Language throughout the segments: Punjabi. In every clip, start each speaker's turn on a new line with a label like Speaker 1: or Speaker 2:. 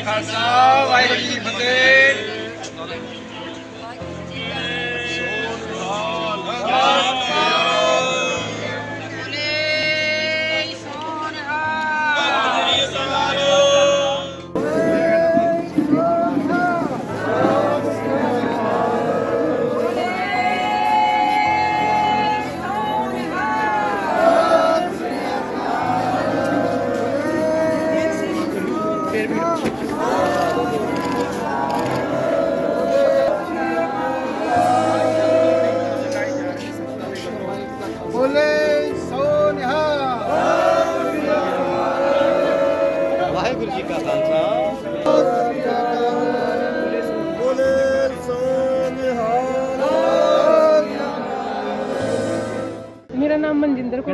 Speaker 1: ਜੀ ਖਾਲਸਾ ਵਾਹਿਗੁਰੂ ਜੀ ਕੀ ਫਤਿਹ।
Speaker 2: ਬੋਲੇ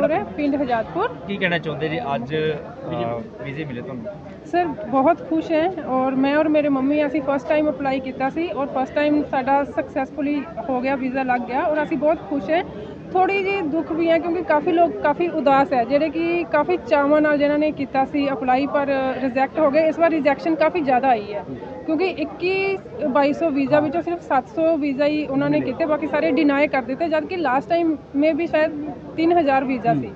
Speaker 3: ਕੌਰ ਹੈ ਪਿੰਡ ਹਜਾਤਪੁਰ
Speaker 4: ਕੀ ਕਹਿਣਾ ਚਾਹੁੰਦੇ ਜੀ? ਅੱਜ ਵੀਜ਼ੇ ਮਿਲੇ ਤੁਹਾਨੂੰ?
Speaker 3: ਸਰ ਬਹੁਤ ਖੁਸ਼ ਹੈ ਔਰ ਮੈਂ ਔਰ ਮੇਰੇ ਮੰਮੀ ਅਸੀਂ ਫਸਟ ਟਾਈਮ ਅਪਲਾਈ ਕੀਤਾ ਸੀ ਔਰ ਫਸਟ ਟਾਈਮ ਸਾਡਾ ਸਕਸੈਸਫੁਲੀ ਹੋ ਗਿਆ ਵੀਜ਼ਾ ਲੱਗ ਗਿਆ ਔਰ ਅਸੀਂ ਬਹੁਤ ਖੁਸ਼ ਹੈ ਥੋੜੀ ਜੀ ਦੁੱਖ ਵੀ ਹੈ ਕਿਉਂਕਿ ਕਾਫੀ ਲੋਕ ਕਾਫੀ ਉਦਾਸ ਹੈ, ਜਿਹੜੇ ਕਿ ਕਾਫੀ ਚਾਵਾਂ ਨਾਲ ਜਿਹਨਾਂ ਨੇ ਕੀਤਾ ਸੀ ਅਪਲਾਈ, ਪਰ ਰਿਜੈਕਟ ਹੋ ਗਏ। ਇਸ ਵਾਰ ਰਿਜੈਕਸ਼ਨ ਕਾਫੀ ਜ਼ਿਆਦਾ ਆਈ ਹੈ ਕਿਉਂਕਿ 21 2200 ਵੀਜ਼ਾ ਵਿੱਚੋਂ ਸਿਰਫ 700 ਵੀਜ਼ਾ ਹੀ ਉਹਨਾਂ ਨੇ ਕੀਤੇ, ਬਾਕੀ ਸਾਰੇ ਡਿਨਾਈ ਕਰ ਦਿੱਤੇ ਜਦ ਕਿ ਲਾਸਟ ਟਾਈਮ ਮੇ ਵੀ ਸ਼ਾਇਦ 3000 ਵੀਜ਼ਾ ਸੀ।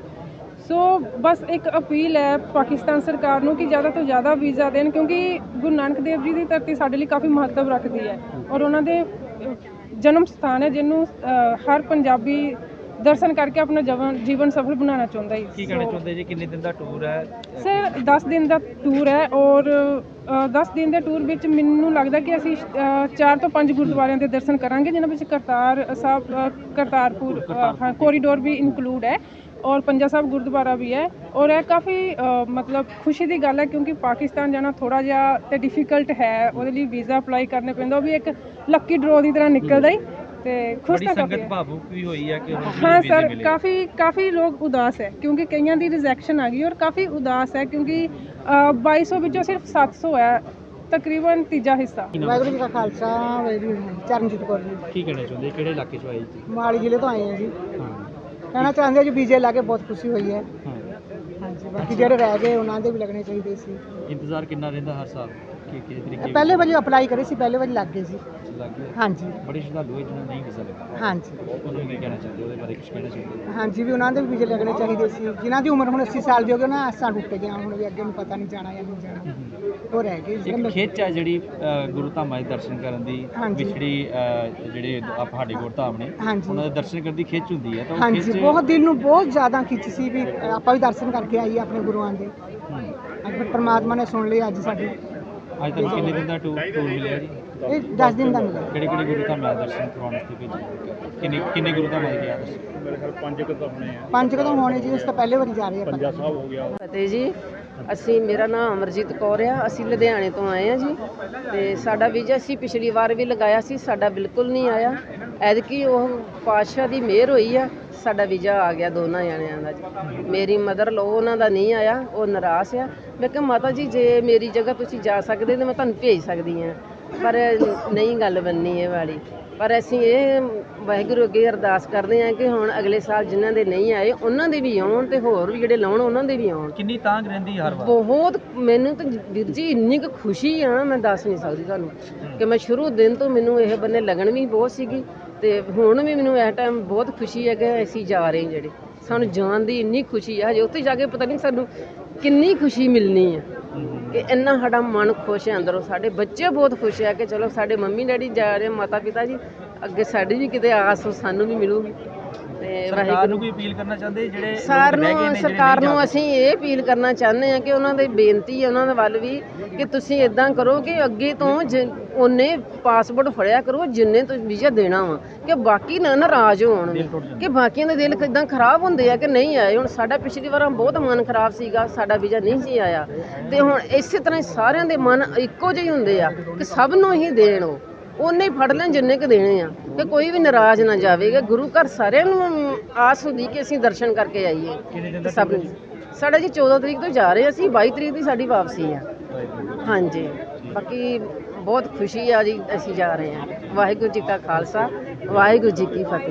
Speaker 3: ਸੋ ਬਸ ਇੱਕ ਅਪੀਲ ਹੈ ਪਾਕਿਸਤਾਨ ਸਰਕਾਰ ਨੂੰ ਕਿ ਜ਼ਿਆਦਾ ਤੋਂ ਜ਼ਿਆਦਾ ਵੀਜ਼ਾ ਦੇਣ, ਕਿਉਂਕਿ ਗੁਰੂ ਨਾਨਕ ਦੇਵ ਜੀ ਦੀ ਧਰਤੀ ਸਾਡੇ ਲਈ ਕਾਫੀ ਮਹੱਤਵ ਰੱਖਦੀ ਹੈ ਔਰ ਉਹਨਾਂ ਦੇ ਜਨਮ ਸਥਾਨ ਹੈ, ਜਿਹਨੂੰ ਹਰ ਪੰਜਾਬੀ ਦਰਸ਼ਨ ਕਰਕੇ ਆਪਣਾ ਜਵਨ ਜੀਵਨ ਸਫਲ ਬਣਾਉਣਾ ਚਾਹੁੰਦਾ ਹੈ
Speaker 4: ਕੀ ਕਹਿਣਾ ਚਾਹੁੰਦੇ ਜੀ? ਕਿੰਨੇ ਦਿਨ ਦਾ ਟੂਰ ਹੈ?
Speaker 3: ਸਰ 10 ਦਿਨ ਦਾ ਟੂਰ ਹੈ ਔਰ ਅ, 10 ਦਿਨ ਦੇ ਟੂਰ ਵਿੱਚ ਮੈਨੂੰ ਲੱਗਦਾ ਕਿ ਅਸੀਂ 4 ਤੋਂ 5 ਗੁਰਦੁਆਰਿਆਂ ਦੇ ਦਰਸ਼ਨ ਕਰਾਂਗੇ ਜਿਨ੍ਹਾਂ ਵਿੱਚ ਕਰਤਾਰ ਸਾਹਿਬ ਅ, ਕਰਤਾਰਪੁਰ ਅ, ਹਾਂ ਕੋਰੀਡੋਰ ਵੀ ਇਨਕਲੂਡ ਹੈ ਔਰ ਪੰਜਾ ਸਾਹਿਬ ਗੁਰਦੁਆਰਾ ਵੀ ਹੈ ਔਰ ਇਹ ਕਾਫੀ ਅ, ਮਤਲਬ ਖੁਸ਼ੀ ਦੀ ਗੱਲ ਹੈ ਕਿਉਂਕਿ ਪਾਕਿਸਤਾਨ ਜਾਣਾ ਥੋੜਾ ਜਿਹਾ ਤੇ ਡਿਫਿਕਲਟ ਹੈ ਉਹਦੇ ਲਈ ਵੀਜ਼ਾ ਅਪਲਾਈ ਕਰਨੇ ਪੈਂਦਾ ਉਹ ਵੀ ਇੱਕ ਲੱਕੀ ਡਰਾ ਦੀ ਤਰ੍ਹਾਂ ਨਿਕਲਦਾ ਹੀ। ਤੇ ਖੁਸ਼
Speaker 4: ਬੜੀ
Speaker 3: ਤਾਂ ਕਾਫੀ
Speaker 4: ਸੰਗਤ
Speaker 3: ਹੈ।
Speaker 4: ਭਾਵੁਕ ਵੀ ਹੋਈ ਹੈ ਕਿ ਹੁਣ
Speaker 3: ਹਾਂ
Speaker 4: ਵੀਜ਼ੇ
Speaker 3: ਸਰ
Speaker 4: ਮਿਲੇ
Speaker 3: ਕਾਫੀ ਕਾਫੀ ਲੋਕ ਉਦਾਸ ਹੈ ਕਿਉਂਕਿ ਕਈਆਂ ਦੀ ਰਿਜੈਕਸ਼ਨ ਆ ਗਈ ਔਰ ਕਾਫੀ ਉਦਾਸ ਹੈ ਕਿਉਂਕਿ ਅ, 2200 ਵਿੱਚੋਂ ਸਿਰਫ 700 ਹੈ ਤਕਰੀਬਨ ਤੀਜਾ ਹਿੱਸਾ।
Speaker 2: ਵਾਹਿਗੁਰੂ ਜੀ ਕਾ ਖਾਲਸਾ ਵਾਹਿਗੁਰੂ ਜੀ ਕੀ ਫਤਿਹ। ਚਰਨਜੀਤ ਕੌਰ ਜੀ।
Speaker 4: ਕੀ ਕਹਿਣਾ ਚਾਹੁੰਦੇ? ਕਿਹੜੇ ਇਲਾਕੇ ਚ ਆਏ ਜੀ?
Speaker 2: ਮਾਲੀ ਜ਼ਿਲ੍ਹੇ ਤੋਂ ਆਏ ਹਾਂ ਜੀ।
Speaker 4: ਹਾਂ।
Speaker 2: ਕਹਿਣਾ ਚਾਹੁੰਦੇ ਹਾਂ ਜੀ ਵੀਜ਼ੇ ਲਾ ਕੇ ਬਹੁਤ ਖੁਸ਼ੀ ਹੋਈ ਹੈ।
Speaker 4: ਹਾਂ।
Speaker 2: ਹਾਂਜੀ ਬਾਕੀ ਜਿਹੜੇ ਰਹਿ ਗਏ ਉਹਨਾਂ ਦੇ ਵੀ ਲੱਗਣੇ ਚਾਹੀਦੇ ਸੀ।
Speaker 4: ਇੰਤਜ਼ਾਰ ਕਿੰਨਾ ਰਹਿੰਦਾ ਹਰ ਸਾਲ? ਕਿ ਕਿਸ ਤਰੀਕੇ
Speaker 2: ਪਹਿਲੇ ਵਾਰੀ ਅਪਲਾਈ ਕਰੇ ਸੀ ਪਹਿਲੇ ਵਾਰੀ ਲੱਗ ਗਏ ਸੀ।
Speaker 4: ਲੱਗ
Speaker 2: ਹਾਂਜੀ।
Speaker 4: ਬੜੇ ਸ਼ਰਧਾਲੂ ਹੈ ਜਿਹਨਾਂ ਨੂੰ ਨਹੀਂ ਵੀਜ਼ਾ ਲੱਗਾ।
Speaker 2: ਹਾਂਜੀ।
Speaker 4: ਉਹਨਾਂ ਕੀ ਕਹਿਣਾ ਚਾਹੁੰਦੇ ਉਹਦੇ ਬਾਰੇ ਕੁਝ ਕਹਿਣਾ ਚਾਹੁੰਦੇ
Speaker 2: ਹਾਂਜੀ ਵੀ ਉਹਨਾਂ ਦੇ ਵੀ ਵੀਜ਼ੇ ਲੱਗਣੇ ਚਾਹੀਦੇ ਸੀ। ਜਿਨ੍ਹਾਂ ਦੀ ਉਮਰ ਹੁਣ 80 ਸਾਲ ਦੀ ਹੋ ਗਈ ਉਹਨਾਂ ਆਸਾਂ ਟੁੱਟ ਗਿਆ। ਹੁਣ ਵੀ ਅੱਗੇ ਨੂੰ ਪਤਾ ਨਹੀਂ ਜਾਣਾ ਜਾਂ ਨਹੀਂ ਜਾਣਾ। ਉਹ ਰਹਿ ਗਏ।
Speaker 4: ਇੱਕ
Speaker 2: ਜਿਹੜੇ
Speaker 4: ਖੇਚ ਹੈ ਜਿਹੜੀ ਅ, ਗੁਰੂ ਧਾਮਾਂ ਦੇ ਦਰਸ਼ਨ ਕਰਨ ਦੀ
Speaker 2: ਹਾਂਜੀ।
Speaker 4: ਵਿਛੜੀ ਅ, ਜਿਹੜੇ ਆਪ ਸਾਡੇ ਗੁਰੂ ਧਾਮ ਨੇ
Speaker 2: ਹਾਂਜੀ।
Speaker 4: ਉਹਨਾਂ ਦੇ ਦਰਸ਼ਨ ਕਰਨ ਦੀ ਖਿੱਚ ਹੁੰਦੀ ਹੈ। ਤਾਂ ਉਹ
Speaker 2: ਹਾਂਜੀ
Speaker 4: ਖਿੱਚ
Speaker 2: ਬਹੁਤ ਦਿਲ ਨੂੰ ਬਹੁਤ ਜ਼ਿਆਦਾ ਖਿੱਚ ਸੀ ਵੀ ਆਪਾਂ ਵੀ ਦਰਸ਼ਨ ਕਰਕੇ ਆਈਏ ਆਪਣੇ ਗੁਰੂਆਂ ਦੇ। ਅੱਜ ਫਿਰ ਪ੍ਰਮਾਤਮਾ ਨੇ ਸੁਣ ਲਈ ਅੱਜ ਸਾਡੀ
Speaker 4: ਅੱਜ ਤੱਕ ਕਿੰਨੇ ਦਿਨ ਦਾ ਟੂਰ ਟੂਰ ਮਿਲਿਆ ਜੀ?
Speaker 2: ਇਹ 10 ਦਿਨ ਦਾ ਮਿਲਿਆ।
Speaker 4: ਕਿਹੜੇ ਕਿਹੜੇ ਗੁਰੂ ਧਾਮਾਂ ਦੇ ਦਰਸ਼ਨ ਕਰਵਾਉਣ ਵਾਸਤੇ ਭੇਜੇ? ਕਿੰਨੇ ਕਿੰਨੇ ਗੁਰੂ ਧਾਮਾਂ ਦੇ ਗਿਆ ਦਰਸ਼ਨ?
Speaker 2: ਪੰਜ ਕਦੋਂ ਹੋਣੇ ਜੀ ਉਸ ਤੋਂ ਪਹਿਲੇ ਵਾਰੀ ਜਾ ਰਹੇ ਆਪਾਂ।
Speaker 5: ਫਤਿਹ ਜੀ ਅਸੀਂ ਮੇਰਾ ਨਾਮ ਅਮਰਜੀਤ ਕੌਰ ਆ ਅਸੀਂ ਲੁਧਿਆਣੇ ਤੋਂ ਆਏ ਆ ਜੀ। ਤੇ ਸਾਡਾ ਵੀਜ਼ਾ ਅਸੀਂ ਪਿਛਲੀ ਵਾਰ ਵੀ ਲਗਾਇਆ ਸੀ ਸਾਡਾ ਬਿਲਕੁਲ ਨਹੀਂ ਆਇਆ। ਐਤਕੀ ਉਹ ਪਾਤਸ਼ਾਹ ਦੀ ਮਿਹਰ ਹੋਈ ਆ। ਸਾਡਾ ਵੀਜ਼ਾ ਆ ਗਿਆ ਦੋਨਾਂ ਜਣਿਆਂ ਦਾ ਜੀ। ਮੇਰੀ ਮਦਰ ਲੋ, ਉਹਨਾਂ ਦਾ ਨਹੀਂ ਆਇਆ, ਉਹ ਨਿਰਾਸ਼ ਆ। ਮੈਂ ਕਿਹਾ, ਮਾਤਾ ਜੀ, ਜੇ ਮੇਰੀ ਜਗ੍ਹਾ ਤੁਸੀਂ ਜਾ ਸਕਦੇ ਤਾਂ ਮੈਂ ਤੁਹਾਨੂੰ ਭੇਜ ਸਕਦੀ ਆ ਪਰ ਨਹੀਂ ਗੱਲ ਬੰਨੀ ਇਹ ਵਾਲੀ। ਪਰ ਅਸੀਂ ਇਹ ਵਾਹਿਗੁਰੂ ਅੱਗੇ ਅਰਦਾਸ ਕਰਦੇ ਹਾਂ ਕਿ ਹੁਣ ਅਗਲੇ ਸਾਲ ਜਿਨ੍ਹਾਂ ਦੇ ਨਹੀਂ ਆਏ ਉਹਨਾਂ ਦੇ ਵੀ ਆਉਣ ਤੇ ਹੋਰ ਵੀ ਜਿਹੜੇ ਲਾਉਣ ਉਹਨਾਂ ਦੇ ਵੀ ਆਉਣ।
Speaker 4: ਕਿੰਨੀ ਤਾਂਗ ਰਹਿੰਦੀ ਹਰ ਵਾਰ?
Speaker 5: ਬਹੁਤ ਮੈਨੂੰ ਤਾਂ ਵੀਰ ਜੀ ਇੰਨੀ ਕੁ ਖੁਸ਼ੀ ਆ ਮੈਂ ਦੱਸ ਨਹੀਂ ਸਕਦੀ ਤੁਹਾਨੂੰ ਕਿ ਮੈਂ ਸ਼ੁਰੂ ਦਿਨ ਤੋਂ ਮੈਨੂੰ ਇਹ ਬੰਨੇ ਲੱਗਣ ਵੀ ਬਹੁਤ ਸੀਗੀ ਤੇ ਹੁਣ ਵੀ ਮੈਨੂੰ ਇਸ ਟਾਈਮ ਬਹੁਤ ਖੁਸ਼ੀ ਹੈ ਕਿ ਅਸੀਂ ਜਾ ਰਹੇ ਹਾਂ ਜਿਹੜੇ। ਸਾਨੂੰ ਜਾਣ ਦੀ ਇੰਨੀ ਖੁਸ਼ੀ ਆ ਹਜੇ ਉੱਥੇ ਜਾ ਕੇ ਪਤਾ ਨਹੀਂ ਸਾਨੂੰ ਕਿੰਨੀ ਖੁਸ਼ੀ ਮਿਲਣੀ ਹੈ ਕਿ ਇੰਨਾ ਸਾਡਾ ਮਨ ਖੁਸ਼ ਹੈ ਅੰਦਰੋਂ। ਸਾਡੇ ਬੱਚੇ ਬਹੁਤ ਖੁਸ਼ ਹੈ ਕਿ ਚਲੋ ਸਾਡੇ ਮੰਮੀ ਡੈਡੀ ਜਾ ਰਹੇ ਮਾਤਾ ਪਿਤਾ ਜੀ, ਅੱਗੇ ਸਾਡੀ ਵੀ ਕਿਤੇ ਆਸ ਸਾਨੂੰ ਵੀ ਮਿਲੂਗੀ।
Speaker 4: ਸਰਕਾਰ ਨੂੰ ਕੋਈ ਅਪੀਲ ਕਰਨਾ ਚਾਹੁੰਦੇ ਜਿਹੜੇ
Speaker 5: ਨੂੰ ਸਰਕਾਰ ਨੂੰ ਅਸੀਂ ਇਹ ਅਪੀਲ ਕਰਨਾ ਚਾਹੁੰਦੇ ਹਾਂ ਕਿ ਉਹਨਾਂ ਦੀ ਬੇਨਤੀ ਹੈ ਉਹਨਾਂ ਦੇ ਵੱਲ ਵੀ ਕਿ ਤੁਸੀਂ ਇਦਾਂ ਕਰੋ ਕਿ ਅੱਗੇ ਤੋਂ ਉਹਨੇ ਪਾਸਪੋਰਟ ਫੜਿਆ ਕਰੋ ਜਿੰਨੇ ਤੁਸੀਂ ਵੀਜ਼ਾ ਦੇਣਾ ਵਾ ਕਿ ਬਾਕੀ ਨਾ ਨਾਰਾਜ਼ ਹੋਣ। ਕਿ ਬਾਕੀਆਂ ਦੇ ਦਿਲ ਕਿਦਾਂ ਖਰਾਬ ਹੁੰਦੇ ਆ ਕਿ ਨਹੀਂ ਆਏ। ਹੁਣ ਸਾਡਾ ਪਿਛਲੀ ਵਾਰ ਬਹੁਤ ਮਨ ਖਰਾਬ ਸੀਗਾ ਸਾਡਾ ਵੀਜ਼ਾ ਨਹੀਂ ਸੀ ਆਇਆ। ਤੇ ਹੁਣ ਇਸੇ ਤਰ੍ਹਾਂ ਸਾਰਿਆਂ ਦੇ ਮਨ ਇੱਕੋ ਜਿਹੇ ਹੁੰਦੇ ਆ ਕਿ ਸਭ ਨੂੰ ਹੀ ਦੇਣ ਉਹ। ਉਹਨੇ ਹੀ ਫੜ ਲੈਣ ਜਿੰਨੇ ਕ ਦੇਣੇ ਆ। ਕਿ ਕੋਈ ਵੀ ਨਾਰਾਜ਼ ਨਾ ਜਾਵੇਗਾ ਗੁਰੂ ਘਰ ਸਾਰਿਆਂ ਨੂੰ ਆਸ ਹੁੰਦੀ ਕਿ ਅਸੀਂ ਦਰਸ਼ਨ ਕਰਕੇ ਆਈਏ। ਸਭ ਨੂੰ ਸਾਡਾ ਜੀ 14 ਤਰੀਕ ਤੋਂ ਜਾ ਰਹੇ ਅਸੀਂ 22 ਤਰੀਕ ਦੀ ਸਾਡੀ ਵਾਪਸੀ ਆ। ਹਾਂਜੀ। ਬਾਕੀ ਬਹੁਤ ਖੁਸ਼ੀ ਆ ਜੀ ਅਸੀਂ ਜਾ ਰਹੇ ਹਾਂ ਵਾਹਿਗੁਰੂ ਜੀ ਕਾ ਖਾਲਸਾ ਵਾਹਿਗੁਰੂ ਜੀ ਕੀ ਫਤਿਹ।